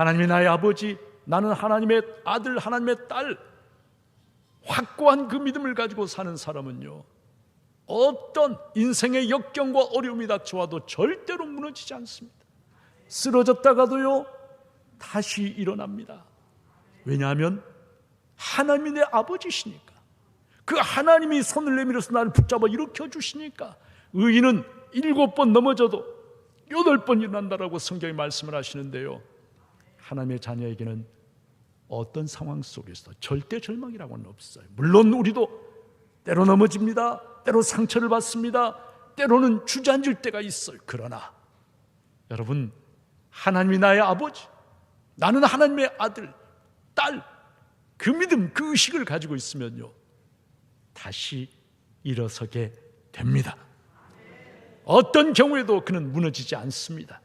하나님이 나의 아버지, 나는 하나님의 아들, 하나님의 딸. 확고한 그 믿음을 가지고 사는 사람은요. 어떤 인생의 역경과 어려움이 닥쳐와도 절대로 무너지지 않습니다. 쓰러졌다가도요. 다시 일어납니다. 왜냐하면 하나님이 내 아버지시니까. 그 하나님이 손을 내밀어서 나를 붙잡아 일으켜 주시니까 의인은 일곱 번 넘어져도 여덟 번 일어난다라고 성경이 말씀을 하시는데요. 하나님의 자녀에게는 어떤 상황 속에서 절대 절망이라고는 없어요. 물론 우리도 때로 넘어집니다. 때로 상처를 받습니다. 때로는 주저앉을 때가 있어요. 그러나 여러분 하나님이 나의 아버지, 나는 하나님의 아들, 딸, 그 믿음, 그 의식을 가지고 있으면요. 다시 일어서게 됩니다. 어떤 경우에도 그는 무너지지 않습니다.